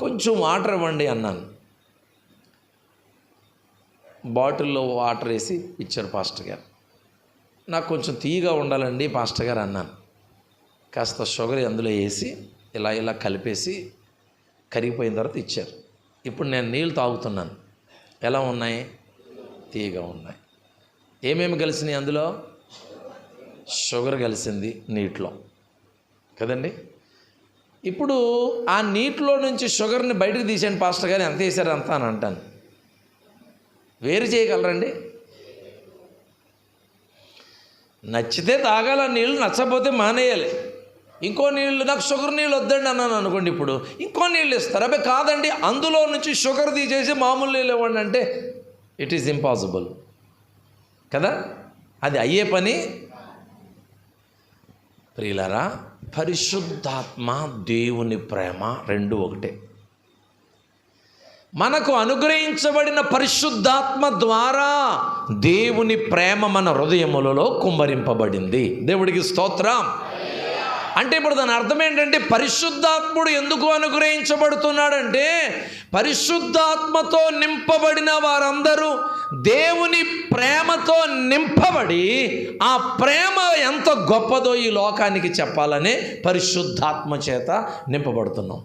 కొంచెం వాటర్ ఇవ్వండి అన్నాను. బాటిల్లో వాటర్ వేసి ఇచ్చారు పాస్టర్ గారు. నాకు కొంచెం తీయగా ఉండాలండి పాస్టర్ గారు అన్నాను. కాస్త షుగర్ అందులో వేసి ఇలా ఇలా కలిపేసి కరిగిపోయిన తర్వాత ఇచ్చారు. ఇప్పుడు నేను నీళ్ళు తాగుతున్నాను. ఎలా ఉన్నాయి? తీయగా ఉన్నాయి. ఏమేమి కలిసినాయి అందులో? షుగర్ కలిసింది నీటిలో. కదండి? ఇప్పుడు ఆ నీటిలో నుంచి షుగర్ని బయటకు తీసేయండి పాస్టర్ గారు ఎంత వేసారు అంత అని అంటాను. వేరు చేయగలరండి. నచ్చితే తాగాల నీళ్ళు నచ్చకపోతే మానేయాలి. ఇంకో నీళ్ళు నాకు షుగర్ నీళ్ళు వద్దండి అన్నాను అనుకోండి ఇప్పుడు. ఇంకో నీళ్ళు ఇస్తారు. అబ్బాయి కాదండి అందులో నుంచి షుగర్ తీసేసి మామూలు నీళ్ళు ఇవ్వండి అంటే ఇట్ ఈస్ ఇంపాసిబుల్ కదా? అది అయ్యే పని ప్రియులరా పరిశుద్ధాత్మ దేవుని ప్రేమ రెండు ఒకటే. మనకు అనుగ్రహించబడిన పరిశుద్ధాత్మ ద్వారా దేవుని ప్రేమ మన హృదయములలో కుమ్మరింపబడింది. దేవుడికి స్తోత్రం. అంటే ఇప్పుడు దాని అర్థం ఏంటంటే పరిశుద్ధాత్ముడు ఎందుకు అనుగ్రహించబడుతున్నాడంటే పరిశుద్ధాత్మతో నింపబడిన వారందరూ దేవుని ప్రేమతో నింపబడి ఆ ప్రేమ ఎంత గొప్పదో ఈ లోకానికి చెప్పాలని పరిశుద్ధాత్మ చేత నింపబడుతున్నాం.